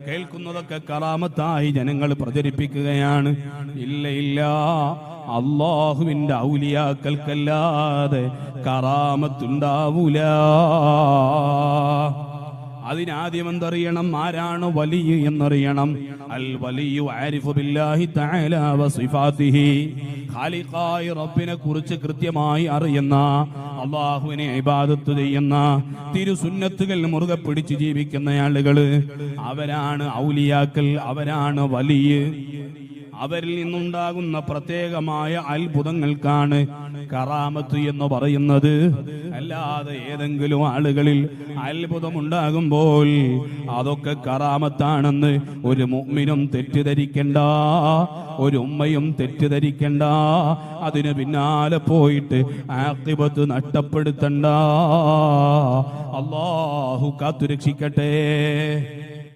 കേൾക്കുന്നതൊക്കെ കറാമത്തായി ജനങ്ങൾ പ്രചരിപ്പിക്കുകയാണ്. ഇല്ല ഇല്ല. അള്ളാഹുവിന്റെ ഔലിയാക്കൾക്കല്ലാതെ കറാമത്തുണ്ടാവൂല. അതിനാദ്യം എന്തറിയണം ആരാണ് വലിയ എന്നറിയണം. അൽ വലിയു ആരിഫു ബില്ലാഹി തആല വസിഫാതിഹി ഖാലിഖായി റബ്ബിനെ കുറിച്ച് കൃത്യമായി അറിയുന്ന അള്ളാഹുവിനെ ഇബാദത്ത് ചെയ്യുന്ന തിരുസുന്നത്തുകൾ മുറുകെ പിടിച്ച് ജീവിക്കുന്ന ആളുകൾ അവരാണ് ഔലിയാക്കൾ അവരാണ് വലിയ. അവരിൽ നിന്നുണ്ടാകുന്ന പ്രത്യേകമായ അത്ഭുതങ്ങൾക്കാണ് കറാമത്ത് എന്ന് പറയുന്നത്. അല്ലാതെ ഏതെങ്കിലും ആളുകളിൽ അത്ഭുതമുണ്ടാകുമ്പോൾ അതൊക്കെ കറാമത്താണെന്ന് ഒരു മുമ്മിനും തെറ്റിദ്ധരിക്കണ്ട ഒരു ഉമ്മയും തെറ്റിദ്ധരിക്കണ്ട. അതിന് പിന്നാലെ പോയിട്ട് ആക്തിപത്ത് നഷ്ടപ്പെടുത്തണ്ട. അള്ളാഹു കാത്തുരക്ഷിക്കട്ടെ.